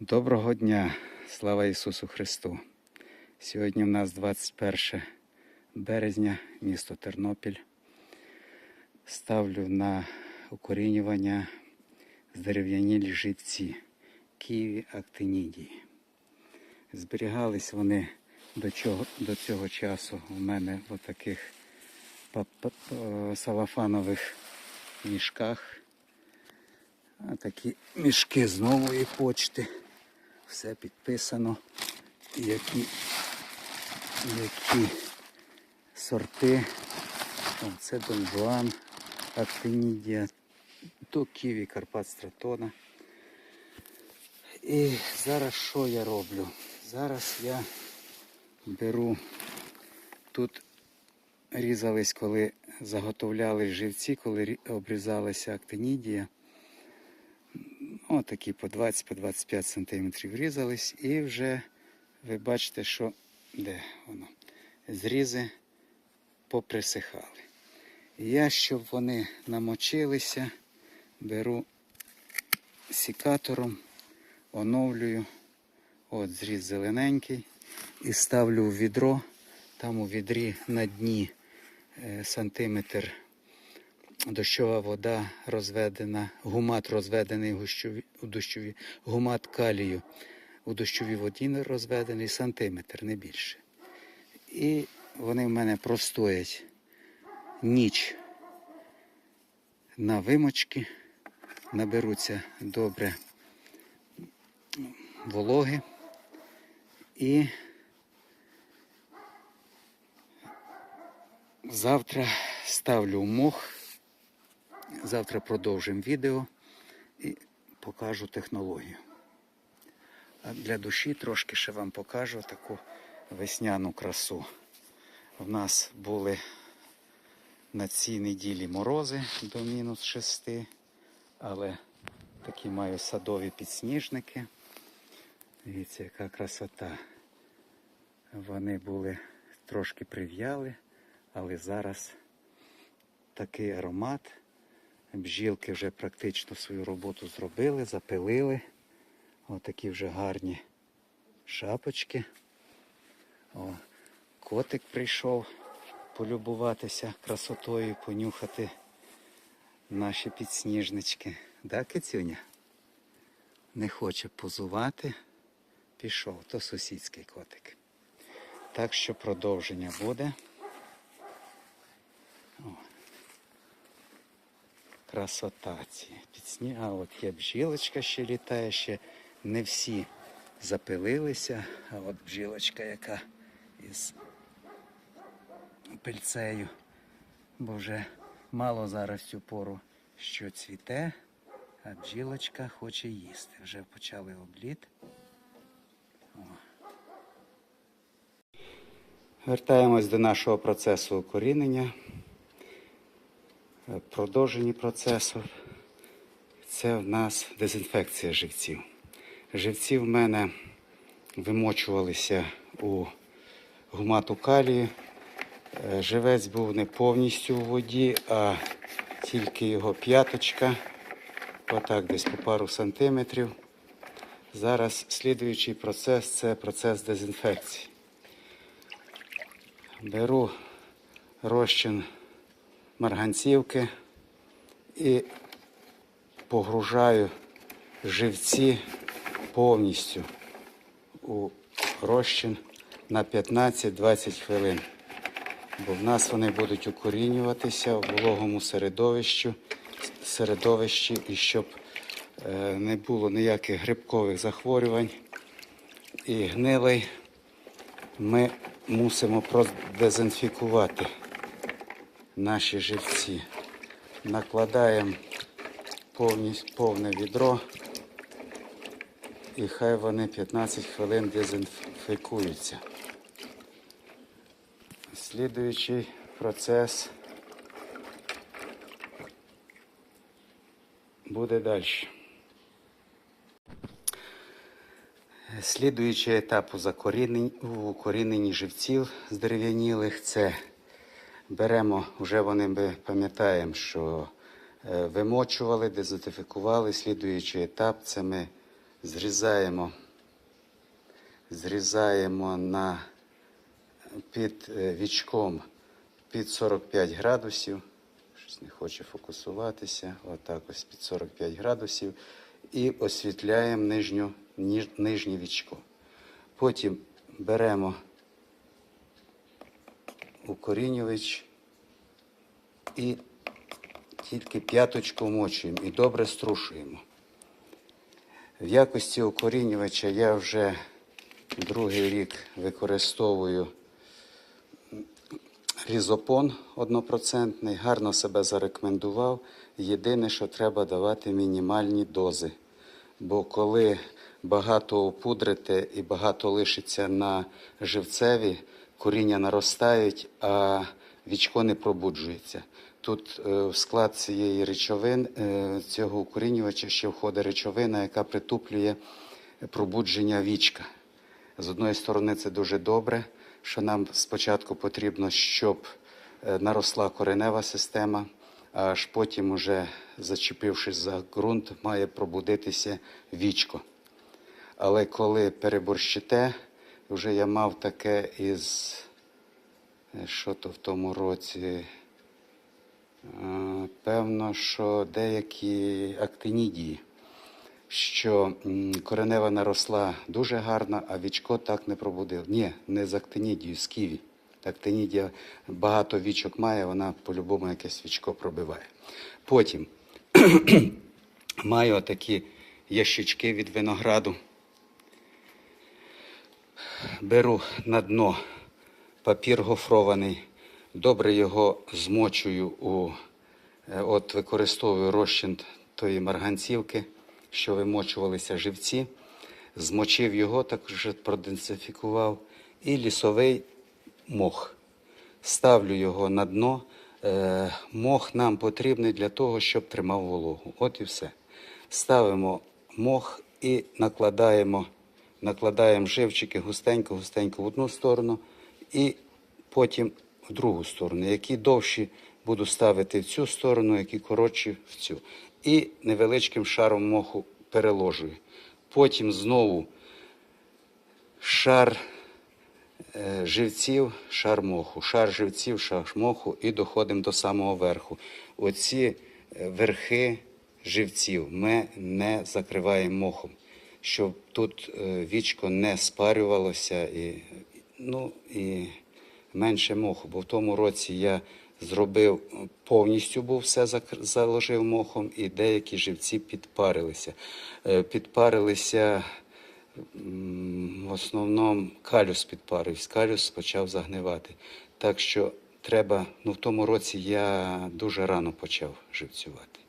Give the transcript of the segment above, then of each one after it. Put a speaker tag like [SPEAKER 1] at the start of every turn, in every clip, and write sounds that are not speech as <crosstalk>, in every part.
[SPEAKER 1] Доброго дня, слава Ісусу Христу! Сьогодні в нас 21 березня, місто Тернопіль. Ставлю на укорінювання здерев'янілі живці Києві Актинідії. Зберігались вони до, чого, до цього часу у мене в таких салафанових мішках. А такі мішки з нової почти. Все підписано. Які, які сорти. О, це Дон Жуан, Актинідія, то Ківі, Карпат Стратона. І зараз що я роблю? Зараз я беру тут різались, коли заготовляли живці, коли обрізалася актинідія. Отакі по 20-25 см різались і вже ви бачите, що де воно. Зрізи поприсихали. Я, щоб вони намочилися, беру сікатором, оновлюю. От зріз зелененький і ставлю в відро. Там у відрі на дні е, сантиметр дощова вода розведена, гумат розведений у дощові, гумат калію у дощовій воді розведений сантиметр, не більше. І вони в мене простоять ніч на вимочки, наберуться добре вологи і завтра ставлю мох. Завтра продовжимо відео і покажу технологію. А для душі трошки ще вам покажу таку весняну красу. В нас були на цій неділі морози до мінус 6, але такі маю садові підсніжники. Дивіться, яка красота. Вони були трошки прив'яли, але зараз такий аромат. Бджілки вже практично свою роботу зробили, запилили. Отакі вже гарні шапочки. О, котик прийшов полюбуватися красотою, понюхати наші підсніжнички. Да, кицюня? Не хоче позувати. Пішов, то сусідський котик. Так що продовження буде. Красота ці пісні. А от є бджілочка ще літає, ще не всі запилилися. А от бджілочка, яка із пильцею. Бо вже мало зараз цю пору, що цвіте, а бджілочка хоче їсти. Вже почали обліт. Вертаємось до нашого процесу укорінення продовженні процесу. Це в нас дезінфекція живців. Живці в мене вимочувалися у гумату калію. Е, Живець був не повністю у воді, а тільки його п'яточка, отак десь по пару сантиметрів. Зараз слідуючий процес це процес дезінфекції. Беру розчин марганцівки і погружаю живці повністю у розчин на 15-20 хвилин. Бо в нас вони будуть укорінюватися в вологому середовищі, середовищі і щоб е, не було ніяких грибкових захворювань і гнилей, ми мусимо продезінфікувати наші живці. Накладаємо повне відро і хай вони 15 хвилин дезінфікуються. Слідуючий процес буде далі. Слідуючий етап у закоріненні, живців здерев'янілих це беремо, вже вони ми пам'ятаємо, що е, вимочували, дезінфікували. Слідуючий етап це ми Зрізаємо, зрізаємо на під е, вічком під 45 градусів. Щось не хоче фокусуватися. Отак ось під 45 градусів. І освітляємо нижню, нижнє вічко. Потім беремо укорінювач і тільки п'яточку вмочуємо і добре струшуємо. В якості укорінювача я вже другий рік використовую різопон однопроцентний, гарно себе зарекомендував. Єдине, що треба давати мінімальні дози. Бо коли багато опудрите і багато лишиться на живцеві, коріння наростають, а вічко не пробуджується. Тут е, в склад цієї речовин, е, цього укорінювача ще входить речовина, яка притуплює пробудження вічка. З одної сторони, це дуже добре, що нам спочатку потрібно, щоб е, наросла коренева система, а аж потім, уже зачепившись за ґрунт, має пробудитися вічко. Але коли переборщите, вже я мав таке із е, що то в тому році. Е, Певно, що деякі актинідії, що коренева наросла дуже гарно, а вічко так не пробудив. Ні, не з актинідією, з ківі. Актинідія багато вічок має, вона по-любому якесь вічко пробиває. Потім <clears throat> маю такі ящички від винограду. Беру на дно папір гофрований, добре його змочую у е, от використовую розчин тої марганцівки, що вимочувалися живці. Змочив його, також проденсифікував, і лісовий мох. Ставлю його на дно. Е, Мох нам потрібний для того, щоб тримав вологу. От і все. Ставимо мох і накладаємо, накладаємо живчики густенько-густенько в одну сторону і потім в другу сторону. Які довші буду ставити в цю сторону, які коротші в цю. І невеличким шаром моху переложую. Потім знову шар е, живців, шар моху, шар живців, шар моху і доходимо до самого верху. Оці е, верхи живців ми не закриваємо мохом, щоб тут е, вічко не спарювалося і, ну, і менше моху. Бо в тому році я зробив повністю був все заложив мохом, і деякі живці підпарилися. Е, Підпарилися в основному калюс підпарився, калюс почав загнивати. Так що треба, ну в тому році я дуже рано почав живцювати.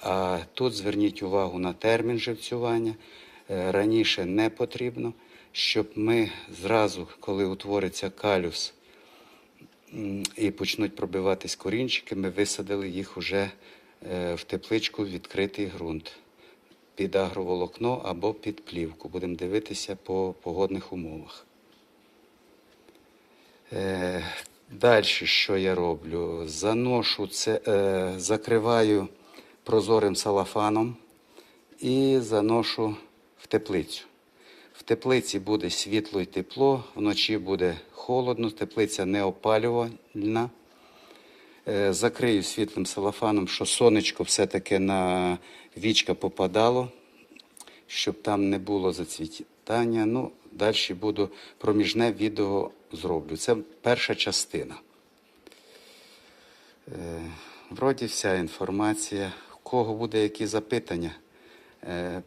[SPEAKER 1] А тут зверніть увагу на термін живцювання. Е, Раніше не потрібно, щоб ми зразу, коли утвориться калюс і почнуть пробиватись корінчики, ми висадили їх уже е, в тепличку в відкритий ґрунт під агроволокно або під плівку. Будемо дивитися по погодних умовах. Е, Далі, що я роблю? Заношу це, закриваю прозорим салафаном і заношу в теплицю. В теплиці буде світло і тепло, вночі буде холодно, теплиця не опалювальна. Е, Закрию світлим салафаном, що сонечко все-таки на вічка попадало, щоб там не було зацвітання. Ну, далі буду проміжне відео зроблю. Це перша частина. Е, Вроді вся інформація. У кого буде які запитання,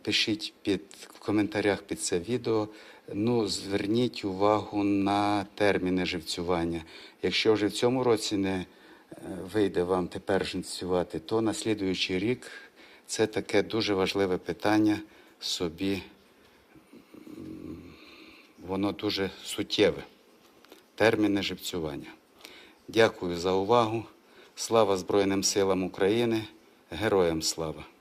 [SPEAKER 1] пишіть під, в коментарях під це відео. Ну, зверніть увагу на терміни живцювання. Якщо вже в цьому році не е, вийде вам тепер живцювати, то на слідуючий рік це таке дуже важливе питання собі. Воно дуже суттєве. Терміни живцювання. Дякую за увагу. Слава Збройним силам України. Героям слава!